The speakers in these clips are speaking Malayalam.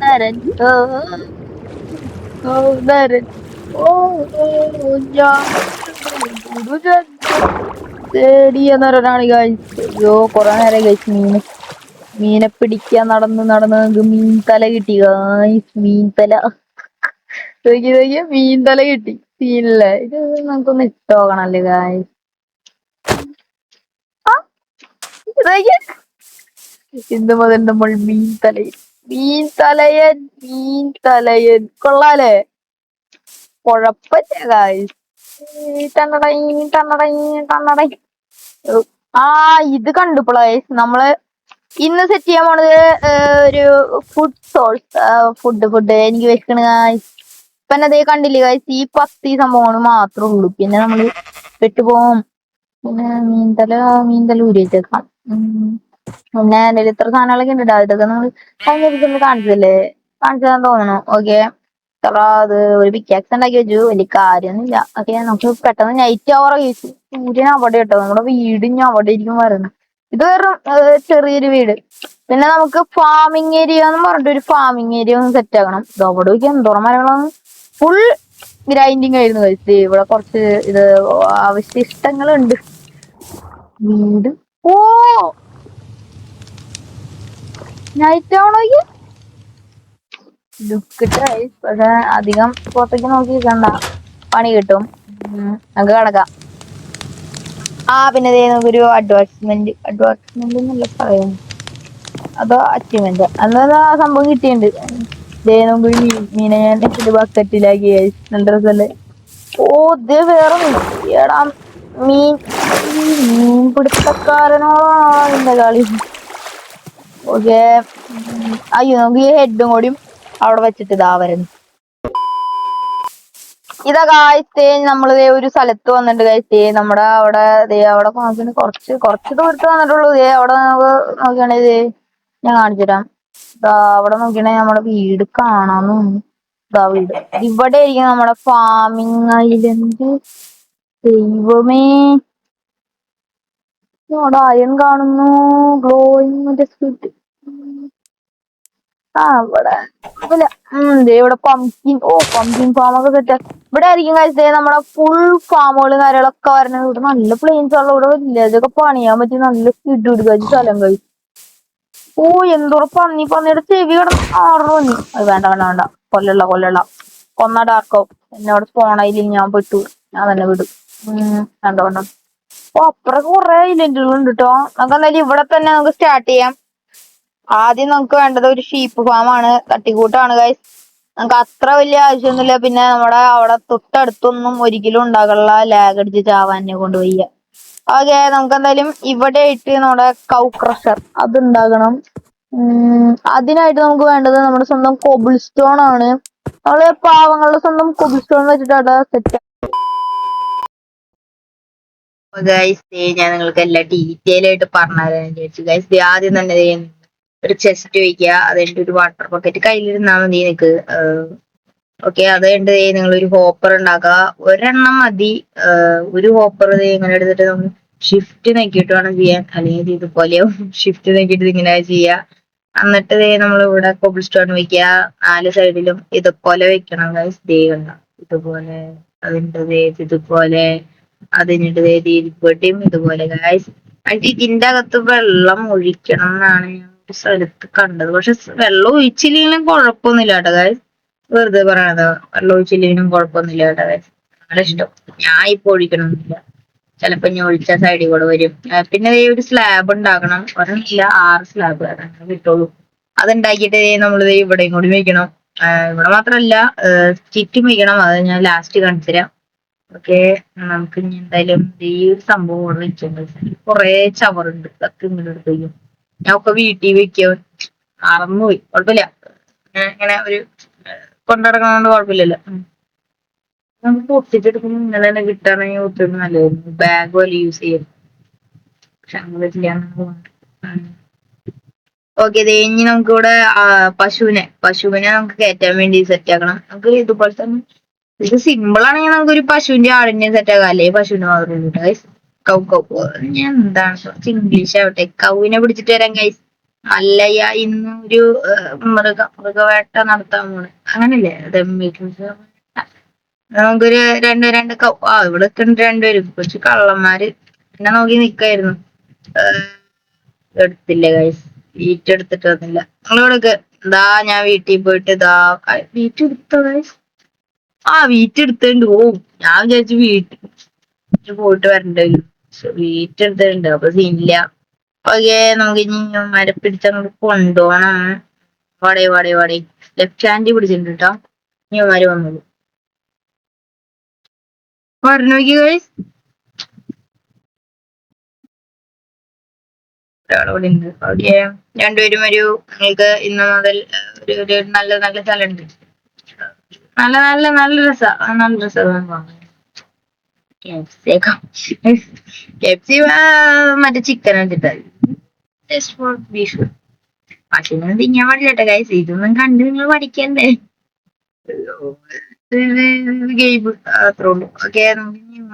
നരൻ ഓ ഓ ഓ ഓ കൊറേ നേരം കഴിച്ചു മീന് മീനെ പിടിക്കാൻ നടന്ന് നടന്ന് മീൻ തല കിട്ടി. മീൻ തല. നോക്കി മീൻ തല കിട്ടി. സീനല്ലേ ഇത് നമുക്കൊന്ന് ഇട്ടോക്കണല്ലേ ഗായ് ഗായ്സ് ഇന്ന് മുതൽ നമ്മൾ മീൻ തലയൻ മീൻ തലയൻ മീൻ തലയൻ. കൊള്ളാലേ? കൊഴപ്പല്ല ഗായ്സ് ടണ്ണടൈ ടണ്ണടൈ ടണ്ണടൈ ആ ഇത് കണ്ടുപ്പോളേ നമ്മൾ ഇന്ന് സെറ്റ് ചെയ്യാൻ പോണത് ഒരു ഫുഡ് സോഴ്സ് ഫുഡ് ഫുഡ് എനിക്ക് വെക്കണ പിന്നെ അതേ കണ്ടില്ലേ ഗായ്സ് ഈ പത്ത് ഈ സംഭവങ്ങൾ മാത്രമേ ഉള്ളൂ. പിന്നെ നമ്മൾ പെട്ടുപോകും പിന്നെ മീൻതല മീൻതല മീൻ തല ഉം. പിന്നെ എന്റെ ഇത്ര സാധനങ്ങളൊക്കെ ഉണ്ട്. ഇതൊക്കെ നമ്മൾ കഴിഞ്ഞ ദിവസം കാണിച്ചല്ലേ കാണിച്ചതാന്ന് തോന്നണു ഓക്കെ അത് ഒരു പിക്കാക്സ് ഉണ്ടാക്കി വെച്ചു. വലിയ കാര്യമൊന്നുമില്ല. ഓക്കെ നമുക്ക് പെട്ടെന്ന് നൈറ്റ് അവർ സൂര്യൻ അവിടെ കേട്ടോ. നമ്മുടെ വീട് ഞാൻ അവിടെ ഇരിക്കും വരുന്നത് ഇത് വെറും ചെറിയൊരു വീട്. പിന്നെ നമുക്ക് ഫാമിംഗ് ഏരിയ എന്ന് പറഞ്ഞിട്ട് ഒരു ഫാമിംഗ് ഏരിയ ഒന്ന് സെറ്റ് ആക്കണം. അവിടെ നോക്കി എന്തോരം മരങ്ങളൊന്നും ഫുൾ ഗ്രൈൻഡിങ് ആയിരുന്നു കഴിച്ചത് ഇവിടെ കുറച്ച് ഇത് അവശിഷ്ടങ്ങളുണ്ട്. വീട്. ഓ! നൈറ്റ് ആവണോ ലുക്കിട്ടായി പക്ഷെ അധികം പുറത്തേക്ക് നോക്കി നിൽക്കണ്ട. പണി കിട്ടും. നമുക്ക് കിടക്കാം ആ പിന്നെ നമുക്കൊരു അഡ്വർടൈസ്മെന്റ് അഡ്വാൻസ്മെന്റ് എന്നല്ല പറയുന്നു അതോ അച്ചീവ്മെന്റ് അന്ന് ആ സംഭവം കിട്ടിയിട്ടുണ്ട്. ദേ നമുക്ക് ഒരു മീൻ മീനെ ഞാൻ ബക്കറ്റിലാക്കി നല്ല രസമല്ലേ? ഓ ഇത് വേറെ മീൻ. എടാ മീൻ. മീൻ പിടുത്തക്കാരനോടാണോ എന്റെ കളി. ഓക്കെ അയ്യോ നമുക്ക് ഈ ഹെഡും കൂടിയും അവിടെ വെച്ചിട്ട് ഇതാ വരുന്നു. ഇതാ കാഴ്ച നമ്മൾ ദേ ഒരു സ്ഥലത്ത് വന്നിട്ട് കഴിച്ചേ നമ്മുടെ അവിടെ അവിടെ നോക്കിയാണ് കുറച്ച് കുറച്ച് ദൂരത്ത് വന്നിട്ടുള്ളൂ. ഇതേ അവിടെ നമുക്ക് നോക്കിയാണേ ദേ ഞാൻ കാണിച്ചു തരാം. ദാ അവിടെ നോക്കിയാണെ നമ്മുടെ വീട് കാണാന്ന് ഇതാ വീട്. ഇവിടെ ആയിരിക്കും നമ്മുടെ ഫാമിംഗ് ഐലൻഡ് ദൈവമേ. അവിടെ അയൺ കാണുന്നു. ഗ്ലോയിങ് മറ്റേ ആ ഇവിടെ. ഇല്ല ഇവിടെ പംകിൻ ഓ പംകിൻ ഫാം ഒക്കെ സെറ്റ് ഇവിടെ ആയിരിക്കും കഴിച്ചത് നമ്മുടെ ഫുൾ ഫാമുകളും കാര്യങ്ങളൊക്കെ വരണത്. ഇവിടെ നല്ല പ്ലെയിൻസ് ഉള്ള ഇവിടെ വില്ലേജ് ഒക്കെ പണിയാൻ പറ്റി നല്ല സ്കിഡ് എടുക്കാച്ച് സ്ഥലം കഴിച്ചു ഓ എന്തോ പന്നി പന്നിയുടെ ചെവി കിടന്ന് ആറു അത് വേണ്ട വേണ്ട വേണ്ട. കൊല്ലള്ള കൊല്ലള്ള കൊന്ന ഡാർക്കോ എന്നോട് സ്പോണയിൽ ഞാൻ പെട്ടു. ഞാൻ തന്നെ വിടും. വേണ്ട വേണ്ട ഓ അപ്പുറം കുറെ ഇലന്റുകൾ ഉണ്ട് കേട്ടോ നമുക്ക് എന്തായാലും ഇവിടെ തന്നെ നമുക്ക് സ്റ്റാർട്ട് ചെയ്യാം. ആദ്യം നമുക്ക് വേണ്ടത് ഒരു ഷീപ്പ് ഫാം ആണ്. തട്ടിക്കൂട്ടാണ് ഗൈസ് നമുക്ക് അത്ര വലിയ ആവശ്യമൊന്നുമില്ല. പിന്നെ നമ്മുടെ അവിടെ തൊട്ടടുത്തൊന്നും ഒരിക്കലും ഉണ്ടാകാനുള്ള ലാഗ് അടിച്ച് ചാവാനെ കൊണ്ട് വയ്യ ഓക്കെ നമുക്ക് എന്തായാലും ഇവിടെ ആയിട്ട് നമ്മുടെ കൗ ക്രഷർ അത് ഉണ്ടാകണം. ഉം, അതിനായിട്ട് നമുക്ക് വേണ്ടത് നമ്മുടെ സ്വന്തം കോബിൾ സ്റ്റോൺ ആണ്. നമ്മൾ പാവങ്ങളുടെ സ്വന്തം കോബിൾ സ്റ്റോൺ വെച്ചിട്ടാണ് സെറ്റ് ഗൈസ് ഞാൻ നിങ്ങൾക്ക് എല്ലാം ഡീറ്റെയിൽ ആയിട്ട് പറഞ്ഞു ഗൈസ് ആദ്യം തന്നെ ഒരു ചെസ്റ്റ് വെക്കുക അത് കഴിഞ്ഞിട്ട് ഒരു വാട്ടർ ബക്കറ്റ് കയ്യിലിരുന്നാൽ മതി നിനക്ക്. ഓക്കെ അത് കഴിഞ്ഞിട്ട് നിങ്ങൾ ഒരു ഹോപ്പർ ഉണ്ടാക്കുക. ഒരെണ്ണം മതി. ഒരു ഹോപ്പർ ഇങ്ങനെ എടുത്തിട്ട് നമ്മൾ ഷിഫ്റ്റ് നോക്കിയിട്ട് വേണം ചെയ്യാൻ. അല്ലെങ്കിൽ ഇത് ഇതുപോലെ ഷിഫ്റ്റ് നോക്കിയിട്ട് ഇങ്ങനെ ചെയ്യുക. എന്നിട്ട് ദേ നമ്മൾ ഇവിടെ കോബിൾ സ്റ്റോൺ വെക്കുക നാല് സൈഡിലും ഇതുപോലെ വെക്കണം ദേ കണ്ട. ഇതുപോലെ അതിന്റെ ദേ ഇതുപോലെ അതിനിട്ട് ദേ ഇതുപോലെ ഗൈസ് എന്നിട്ട് ഇതിന്റെ അകത്ത് വെള്ളം ഒഴിക്കണം എന്നാണ് ഞാൻ സ്ഥലത്ത് കണ്ടത്. പക്ഷെ വെള്ള ഒഴിച്ചില്ലെങ്കിലും കുഴപ്പമൊന്നുമില്ല കേട്ടോ. വെറുതെ പറയണത് വെള്ളം ഒഴിച്ചില്ലെങ്കിലും കുഴപ്പമൊന്നുമില്ല കേട്ടോ. നമ്മുടെ ഇഷ്ടം. ഞാൻ ഇപ്പൊ ഒഴിക്കണമെന്നില്ല ചിലപ്പോ ഞാൻ ഒഴിച്ച സൈഡിൽ കൂടെ വരും. പിന്നെ ഒരു സ്ലാബ് ഉണ്ടാക്കണം. ഒരെണ്ണില്ല ആറ് സ്ലാബ് അതങ്ങനെ കിട്ടുള്ളൂ അതുണ്ടാക്കിയിട്ട് നമ്മൾ ഇവിടെയും കൂടി വെക്കണം. ആ, ഇവിടെ മാത്രല്ല ചുറ്റും വെക്കണം. അത് ഞാൻ ലാസ്റ്റ് കാണിച്ചു തരാം. ഓക്കെ നമുക്ക് ഇനി എന്തായാലും ഈ ഒരു സംഭവം ഇവിടെ വെച്ചിട്ടുണ്ട്. കൊറേ ചവറുണ്ട്. അതൊക്കെ ഇങ്ങോട്ട് ഞാൻ ഒക്കെ വീട്ടിൽ വെക്കും അറന്നുപോയി കുഴപ്പമില്ല. ഞാൻ ഇങ്ങനെ ഒരു കൊണ്ടിടക്കണോണ്ട് കുഴപ്പമില്ലല്ലോ. നമുക്ക് പൊട്ടിച്ചെടുക്കുമ്പോൾ ഇങ്ങനെ തന്നെ കിട്ടുകയാണെങ്കിൽ ഒത്തിരി നല്ലതായിരുന്നു. ബാഗ് പോലെ യൂസ് ചെയ്യും പക്ഷെ അങ്ങനെ ഓക്കെ ഇനി നമുക്ക് ഇവിടെ പശുവിനെ പശുവിനെ നമുക്ക് കയറ്റാൻ വേണ്ടി സെറ്റ് ആക്കണം. നമുക്ക് ഇതുപോലെ തന്നെ ഇത് സിമ്പിൾ ആണെങ്കിൽ നമുക്ക് ഒരു പശുവിന്റെ ആടിനെ സെറ്റ് ആക്കാം. അല്ലെങ്കിൽ പശുവിനെ മാത്രം guys. കൗ കൗ. ഞാൻ എന്താണ് കുറച്ച് ഇംഗ്ലീഷ് ആവട്ടെ. കൗവിനെ പിടിച്ചിട്ട് വരാം ഗൈസ് അല്ലയ്യ ഇന്നൊരു മൃഗ മൃഗവേട്ട നടത്താൻ പോണ്. അങ്ങനല്ലേ? നമുക്കൊരു രണ്ട് രണ്ട് കൗ. ആ ഇവിടെ ഉണ്ട് രണ്ടുപേരും. കുറച്ച് കള്ളന്മാര് എന്നെ നോക്കി നിക്കായിരുന്നു. എടുത്തില്ല ഗൈസ് വീറ്റ് എടുത്തിട്ട് വന്നില്ല. നിങ്ങളോടൊക്കെ ഇതാ ഞാൻ വീട്ടിൽ പോയിട്ട് ഇതാ വീറ്റ് എടുത്തോ ഗൈസ് ആ വീറ്റ് എടുത്തുണ്ട് ഓ ഞാൻ വിചാരിച്ചു വീട്ടിൽ പോയിട്ട് വരണ്ടേ വീറ്റ് എടുത്തിട്ടുണ്ട് അപ്പൊ സീനില്ല ഓക്കെ നമുക്ക് ഇനി മരപ്പിടിച്ച് അങ്ങോട്ട് കൊണ്ടുപോകണം. വാടേ വാടേ വാടേ. ലെഫ്റ്റ് ഹാൻഡ് പിടിച്ചിട്ടുണ്ട് കേട്ടോ. ഇനിമാര് വന്നത്. പറഞ്ഞു നോക്കി ഗൈസ് രണ്ടുപേരും ഒരു നിങ്ങൾക്ക് ഇന്ന് മുതൽ ഒരു നല്ല നല്ല സ്ഥലമുണ്ട്. നല്ല നല്ല നല്ല രസാ ആ, നല്ല രസം കെപ്സി മറ്റേ ചിക്കൻ എടുത്തിട്ടായി ജസ്റ്റ് ഫോർ ബീഫ് പക്ഷെ ഞാൻ തിന്നാൻ പാടില്ല കൈസ് ഇതൊന്നും കണ്ട് നിങ്ങൾ പഠിക്കണ്ടേ? ഗെയിം അത്രേ ഉള്ളൂ. ഓക്കെ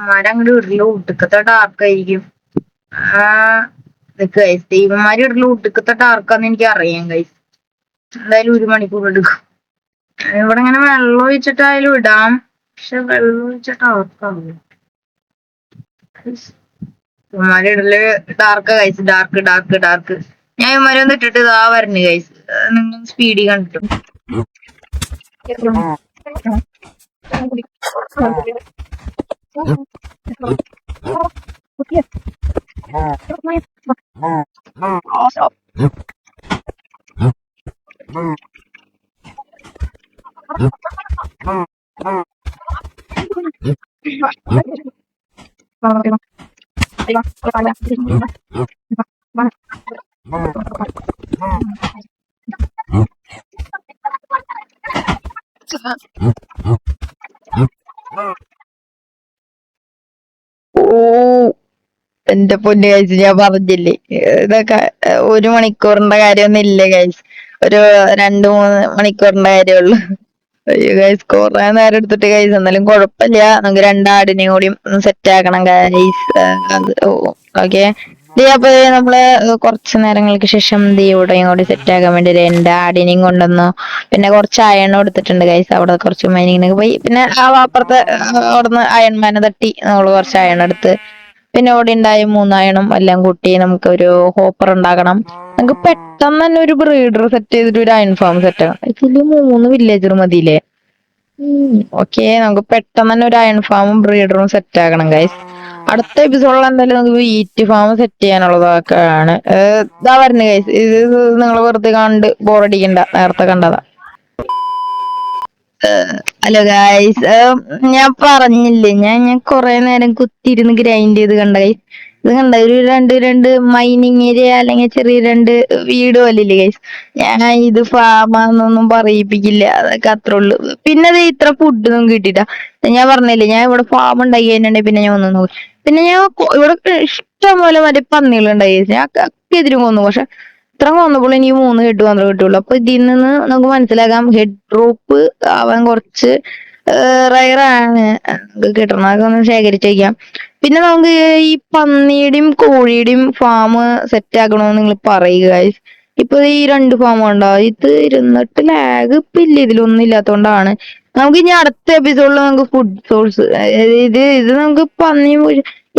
മരം അങ്ങോട്ട് ഇടലോ. ഒട്ടുക്കത്തെ ഡാർക്കായിരിക്കും ഗൈസ് ദൈവന്മാര് ഇടലോ ഒട്ടുക്കത്തെ ഡാർക്കാന്ന് എനിക്ക് അറിയാം ഗൈസ് എന്തായാലും ഒരു മണിക്കൂർ എടുക്കും. ഇവിടെ ഇങ്ങനെ വെള്ളം ഒഴിച്ചിട്ടായാലും ഇടാം. പക്ഷെ വെള്ളം ഒഴിച്ചിട്ട് ഡാർക്കാവില്ല ഇവന്മാരെ ഇടൽ ഡാർക്ക് കൈസ് ഡാർക്ക് ഡാർക്ക് ഡാർക്ക് ഞാൻ ഇവന്മാരെ ഒന്ന് ഇട്ടിട്ട് ഇതാ വരണു ഗൈസ് നിങ്ങൾ സ്പീഡി കണ്ടിട്ടു. ഓ എന്റെ പൊന്ന് കഴിച്ച് ഞാൻ പറഞ്ഞില്ലേ? ഇതൊക്കെ ഒരു മണിക്കൂറിന്റെ കാര്യമൊന്നും ഇല്ല കഴിച്ച് ഒരു രണ്ടു മൂന്ന് മണിക്കൂറിന്റെ കാര്യമുള്ളൂ. അയ്യോ ഗൈസ് കൊറേ നേരം എടുത്തിട്ട് ഗൈസ് എന്നാലും കുഴപ്പമില്ല. നമുക്ക് രണ്ടാടിനെയും കൂടി സെറ്റ് ആക്കണം ഗൈസ് ഓക്കെ. അപ്പൊ നമ്മൾ കുറച്ച് നേരങ്ങൾക്ക് ശേഷം ദേ ഇങ്ങോട്ട് സെറ്റ് ആക്കാൻ വേണ്ടി രണ്ട് ആടിനെയും കൊണ്ടുവന്നു. പിന്നെ കുറച്ച് അയൺ എടുത്തിട്ടുണ്ട് ഗൈസ് അവിടെ കുറച്ച് മൈനിങ്ങിനൊക്കെ പോയി. പിന്നെ ആ അപ്പുറത്തെ അവിടുന്ന് അയൺമാനെ തട്ടി. നമ്മൾ കുറച്ച് അയൺ എടുത്ത്. പിന്നെ അവിടെ ഉണ്ടായ മൂന്നായണം എല്ലാം കൂട്ടി നമുക്ക് ഒരു ഹോപ്പർ ഉണ്ടാക്കണം. നമുക്ക് പെട്ടെന്ന് തന്നെ ഒരു ബ്രീഡർ സെറ്റ് ചെയ്തിട്ട് ഒരു അയൺ ഫാം സെറ്റ് ആക്കണം. മൂന്ന് വില്ലേജർ മതിയില്ലേ? ഓക്കെ നമുക്ക് പെട്ടെന്ന് തന്നെ ഒരു അയൺ ഫാമും ബ്രീഡറും സെറ്റ് ആക്കണം ഗൈസ് അടുത്ത എപ്പിസോഡിൽ എന്തായാലും നമുക്ക് ഈറ്റ് ഫാം സെറ്റ് ചെയ്യാനുള്ളതൊക്കെയാണ് ഇതാ വരുന്നത് ഗൈസ് ഇത് നിങ്ങൾ വെറുതെ കണ്ട് ബോറടിക്കണ്ട നേരത്തെ കണ്ടതാ. ഹലോ ഗൈസ് ഞാൻ പറഞ്ഞില്ലേ ഞാൻ ഞാൻ കൊറേ നേരം കുത്തിയിരുന്ന് ഗ്രൈൻഡ് ചെയ്ത് കണ്ട ഗൈസ് ഇത് കണ്ട? ഒരു രണ്ട് രണ്ട് മൈനിങ് ഏരിയ അല്ലെങ്കിൽ ചെറിയ രണ്ട് വീട് പോലെ ഇല്ലേ ഗൈസ് ഞാൻ ഇത് ഫാമാന്നൊന്നും പറയിപ്പിക്കില്ല. അതൊക്കെ അത്രേ ഉള്ളു. പിന്നെ അത് ഇത്ര ഫുഡ് ഒന്നും കിട്ടിട്ടാ ഞാൻ പറഞ്ഞില്ലേ ഞാൻ ഇവിടെ ഫാം ഉണ്ടാക്കി കഴിഞ്ഞിട്ടുണ്ടെങ്കിൽ പിന്നെ ഞാൻ ഒന്നും നോക്കി. പിന്നെ ഞാൻ ഇവിടെ ഇഷ്ടം പോലെ മറ്റേ പന്നികൾ ഉണ്ടായി ഞാൻ ഒക്കെ എതിരും കൊന്നു. പക്ഷെ ഇത്ര കൊന്നപ്പോൾ എനിക്ക് മൂന്ന് ഹെഡ് മാത്രമേ കിട്ടുള്ളൂ. അപ്പൊ ഇതിൽ നിന്ന് നമുക്ക് മനസ്സിലാക്കാം. ഹെഡ് ഡ്രോപ്പ് ആവാൻ കുറച്ച് റയറാണ്. കിട്ടണതൊക്കെ ഒന്ന് ശേഖരിച്ച് വയ്ക്കാം പിന്നെ നമുക്ക് ഈ പന്നിയുടെയും കോഴിയുടെയും ഫാം സെറ്റ് ആക്കണമെന്ന് നിങ്ങൾ പറയുക. ഇപ്പൊ ഈ രണ്ട് ഫാം ഉണ്ടോ? ഇത് ഇരുന്നിട്ട് ലാഗ് ഇപ്പൊ ഇല്ല ഇതിലൊന്നും ഇല്ലാത്തോണ്ടാണ്. നമുക്ക് ഇനി അടുത്ത എപ്പിസോഡിൽ നമുക്ക് ഫുഡ് സോഴ്സ് ഇത് ഇത് നമുക്ക് പന്നി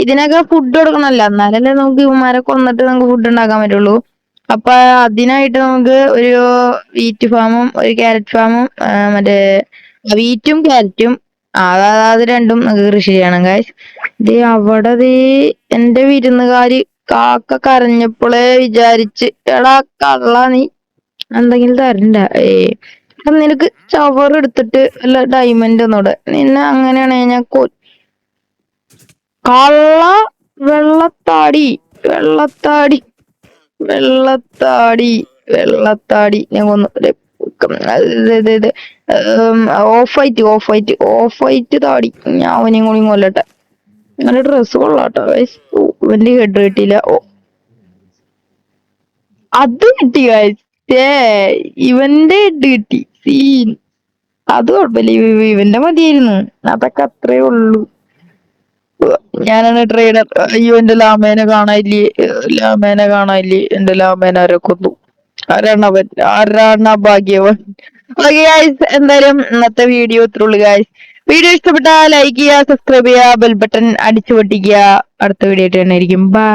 ഇതിനൊക്കെ ഫുഡ് കൊടുക്കണമല്ലോ എന്നാലല്ലേ നമുക്ക് ഇവന്മാരെ കൊന്നിട്ട് നമുക്ക് ഫുഡ് ഉണ്ടാക്കാൻ പറ്റുള്ളൂ. അപ്പൊ അതിനായിട്ട് നമുക്ക് ഒരു വീറ്റ് ഫാമും ഒരു ക്യാരറ്റ് ഫാമും മറ്റേ വീറ്റും ക്യാരറ്റും അത് രണ്ടും നമുക്ക് കൃഷി ചെയ്യണം ഗായ്സ് ദേ അവിടെ ദേ എന്റെ വിരുന്നുകാരി കാക്ക കരഞ്ഞപ്പോളേ വിചാരിച്ച് എടാ കള്ള നീ. എന്തെങ്കിലും തരണ്ട? ഏ അപ്പൊ നിനക്ക് ചവർ എടുത്തിട്ട് അല്ല ഡയമണ്ട് ഒന്നൂടെ നിന്നെ അങ്ങനെയാണെ ഞാൻ കൊ കള്ള വെള്ളത്താടി വെള്ളത്താടി വെള്ളത്താടി വെള്ളത്താടി. ഞാൻ കൊന്നു. ദേ, അതായത് off white off white off white താടി. ഞാൻ അവനെയും കൂടി കൊല്ലട്ടെ. നല്ല ഡ്രസ്സ് കൊള്ളാട്ടോ. വലിയ ഹെഡ് കിട്ടിയില്ല. ഓ. അത് കിട്ടി. ഏ ഇവന്റെ ഹെഡ് കിട്ടി. സീൻ. അത് കുഴപ്പമില്ല. ഇവന്റെ മതിയായിരുന്നു. അതൊക്കെ അത്രേ ഉള്ളൂ. ഞാനാണ് ട്രെയിനർ അയ്യോ എന്റെ ലാമേനെ കാണാനില്ലേ? ലാമേനെ കാണാനില്ലേ? എന്റെ ലാമേനെ ആരോ കൊന്നു. ആരാണ് ആ ഭാഗ്യവൻ? എന്തായാലും ഇന്നത്തെ വീഡിയോ ഇത്രയുള്ളൂ ഗായ്സ് വീഡിയോ ഇഷ്ടപ്പെട്ടാൽ ലൈക്ക് ചെയ്യുക സബ്സ്ക്രൈബ് ചെയ്യുക ബെൽ ബട്ടൺ അടിച്ചു പൊട്ടിക്കുക അടുത്ത വീഡിയോ ആയിട്ട് തന്നെ ആയിരിക്കും ബൈ